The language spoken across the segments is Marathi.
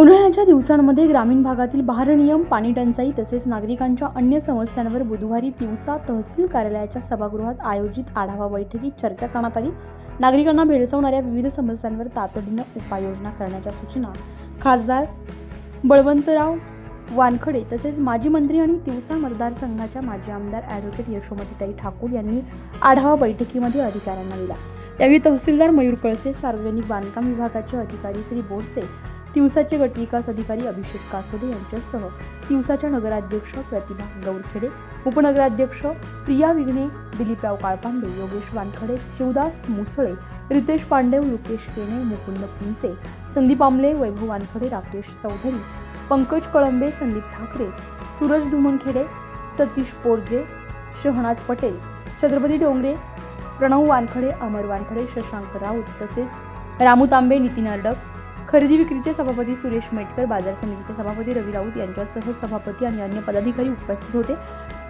उन्हाळ्याच्या दिवसांमध्ये ग्रामीण भागातील भारनियम पाणी टंचाई तसेच नागरिकांच्या अन्य समस्यांवर बुधवारी दिवसा तहसील कार्यालयाच्या सभागृहात आयोजित आढावा बैठकीत चर्चा करण्यात आली. नागरिकांना भेडसावणाऱ्या विविध समस्यांवर तातडीनं उपाययोजना करण्याच्या सूचना. खासदार बळवंतराव वानखडे तसेच माजी मंत्री आणि तिवसा मतदारसंघाच्या माजी आमदार ॲडव्होकेट यशोमतीताई ठाकूर यांनी आढावा बैठकीमध्ये अधिकाऱ्यांना दिला. यावेळी तहसीलदार मयूर कळसे सार्वजनिक बांधकाम विभागाचे अधिकारी श्री बोरसे तिवसाचे गटविकास अधिकारी अभिषेक कासोदे यांच्यासह तिवसाच्या नगराध्यक्ष प्रतिभा गौरखेडे उपनगराध्यक्ष प्रिया विघ्ने दिलीपराव काळपांडे योगेश वानखडे शिवदास मुसळे रितेश पांडेव लोकेश केणे मुकुंद पिंसे संदीप आमले वैभव वानखडे राकेश चौधरी पंकज कळंबे संदीप ठाकरे सूरज धुमनखेडे सतीश पोरजे शहनाज पटेल छत्रपती डोंगरे प्रणव वानखडे अमर वानखडे शशांक राऊत तसेच रामू तांबे नितीन अर्डक खरेदी विक्रीचे सभापती सुरेश मेटकर बाजार समितीचे सभापती रवी राऊत यांच्यासह सभापती आणि अन्य पदाधिकारी उपस्थित होते.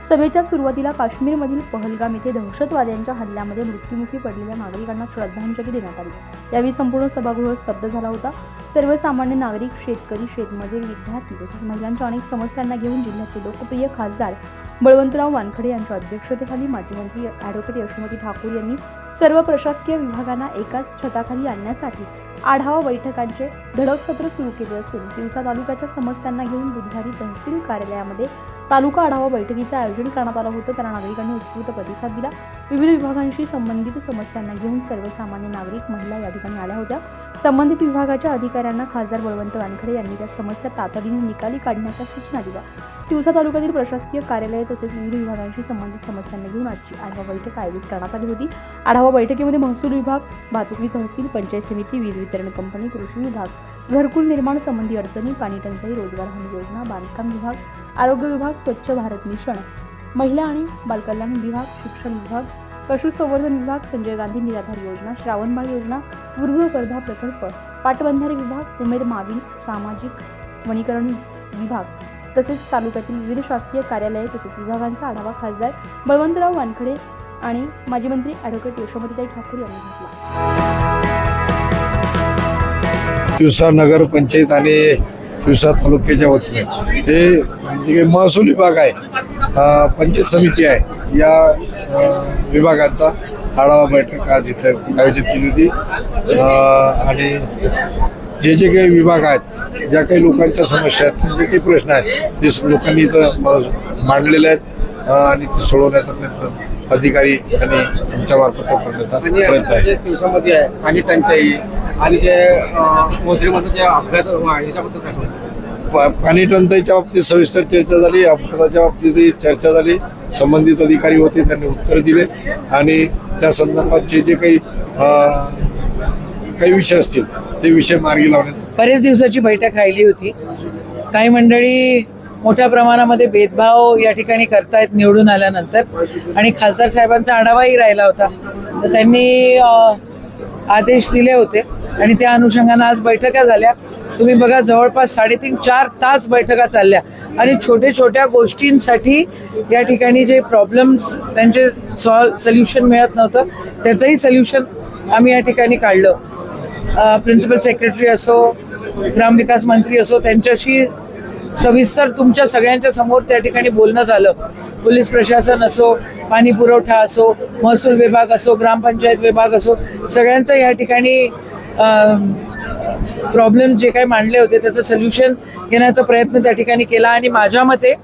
सभेच्या सुरुवातीला काश्मीरमधील पहलगाम येथे दहशतवाद्यांच्या हल्ल्यामध्ये मृत्युमुखी पडलेल्या नागरिकांना श्रद्धांजली देण्यात आली. यावेळी संपूर्ण सभागृह स्तब्ध झाला होता. सर्वसामान्य नागरिक शेतकरी शेतमजूर विद्यार्थी तसेच महिलांच्या अनेक समस्यांना घेऊन जिल्ह्याचे लोकप्रिय खासदार बळवंतराव वानखडे यांच्या अध्यक्षतेखाली माजी मंत्री ॲडव्होकेट यशोमती ठाकूर यांनी सर्व प्रशासकीय विभागांना एकाच छताखाली आणण्यासाठी आढावा बैठकांचे धडक सत्र सुरू केले असून दिवसा तालुक्याच्या समस्यांना घेऊन बुधवारी तहसील कार्यालयामध्ये तालुका आढावा बैठकीचं आयोजन करण्यात आलं होतं. त्याला नागरिकांनी उत्स्फूर्त प्रतिसाद दिला. विविध विभागांशी संबंधित समस्यांना घेऊन सर्वसामान्य नागरिक महिला या ठिकाणी आल्या होत्या. संबंधित विभागाच्या अधिकाऱ्यांना खासदार बळवंत वानखडे यांनी त्या समस्या तातडीने निकाली काढण्याच्या सूचना दिल्या. तिवसा तालुक्यातील प्रशासकीय कार्यालय तसेच विविध विभागांशी संबंधित समस्यांना घेऊन आजची आढावा बैठक आयोजित करण्यात आली होती. आढावा बैठकीमध्ये महसूल विभाग वाहतुकी तहसील पंचायत समिती वीज वितरण कंपनी कृषी विभाग घरकुल निर्माण संबंधी अडचणी पाणी टंचाई रोजगार हमी योजना बांधकाम विभाग आरोग्य विभाग स्वच्छ भारत मिशन महिला आणि बालकल्याण विभाग शिक्षण विभाग पशुसंवर्धन विभाग संजय गांधी निराधार योजना श्रावणबाळ योजना वृद्ध वर्धा प्रकल्प पाटबंधारे विभाग उमेद मावी सामाजिक वनीकरण विभाग तसेच तालुक्यातील विविध शासकीय कार्यालये तसेच विभागांचा आढावा खासदार बळवंतराव वानखडे आणि माजी मंत्री ॲडव्होकेट यशोमतीताई ठाकूर यांनी घेतला. तिवसा नगर पंचायत आणि तिवसा तालुक्याच्या वतीने. हे म्हणजे जे काही महसूल विभाग आहे. पंचायत समिती आहे. या विभागाचा आढावा बैठक आज इथं आयोजित केली होती. आणि जे जे काही विभाग आहेत ज्या काही लोकांच्या समस्या आहेत जे काही प्रश्न आहेत ते लोकांनी इथं मांडलेले आहेत आणि ते सोडवण्याचा प्रयत्न अधिकारी आणि आमच्या मार्फत तो करण्याचा आणि प्रयत्न आहे. दिवसामध्ये आहे पाणी टंचाई आणि जे मोजरीमध्ये जे अपघात याच्याबद्दल काय पाणी टंचाईच्या बाबतीत सविस्तर चर्चा झाली अपघाताच्या बाबतीतही चर्चा झाली संबंधित अधिकारी होते त्यांनी उत्तर दिले आणि त्या संदर्भात जे जे काही काही विषय असतील ते विषय मार्गी लावण्यात बरेच दिवसाची बैठक राहिली होती. काही मंडळी मोठ्या प्रमाणामध्ये भेदभाव या ठिकाणी करतायत निवडून आल्यानंतर. आणि खासदार साहेबांचा आढावाही राहिला होता. तर त्यांनी आदेश दिले होते. आणि त्या अनुषंगानं आज बैठका झाल्या. तुम्ही बघा जवळपास साडेतीन चार तास बैठका चालल्या. आणि छोट्या छोट्या गोष्टींसाठी या ठिकाणी जे प्रॉब्लेम्स त्यांचे सॉल्व सल्युशन मिळत नव्हतं. त्याचंही सल्युशन आम्ही या ठिकाणी काढलं. प्रिन्सिपल सेक्रेटरी असो ग्रामविकास मंत्री असो त्यांच्याशी सविस्तर तुमच्या सगळ्यांच्या समोर त्या ठिकाणी बोलणं झालं. पोलीस प्रशासन असो पाणी पुरवठा असो महसूल विभाग असो ग्रामपंचायत विभाग असो सगळ्यांचं या ठिकाणी प्रॉब्लेम जे काही मांडले होते त्याचं सोल्युशन घेण्याचा प्रयत्न त्या ठिकाणी केला. आणि माझ्या मते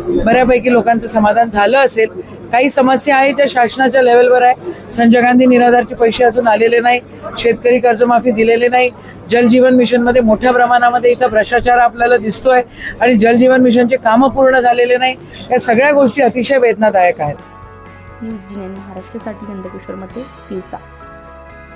बऱ्यापैकी लोकांचं समाधान झालं असेल. काही समस्या आहे ज्या शासनाच्या लेवलवर आहे. संजय गांधी निराधारचे पैसे अजून आलेले नाही. शेतकरी कर्जमाफी दिलेले नाही. जलजीवन मिशनमध्ये मोठ्या प्रमाणामध्ये इथं भ्रष्टाचार आपल्याला दिसतोय आणि जलजीवन मिशनचे कामं पूर्ण झालेले नाही. या सगळ्या गोष्टी अतिशय वेदनादायक आहेत. न्यूज महाराष्ट्रासाठी नंदकिशोरमध्ये दिवसा.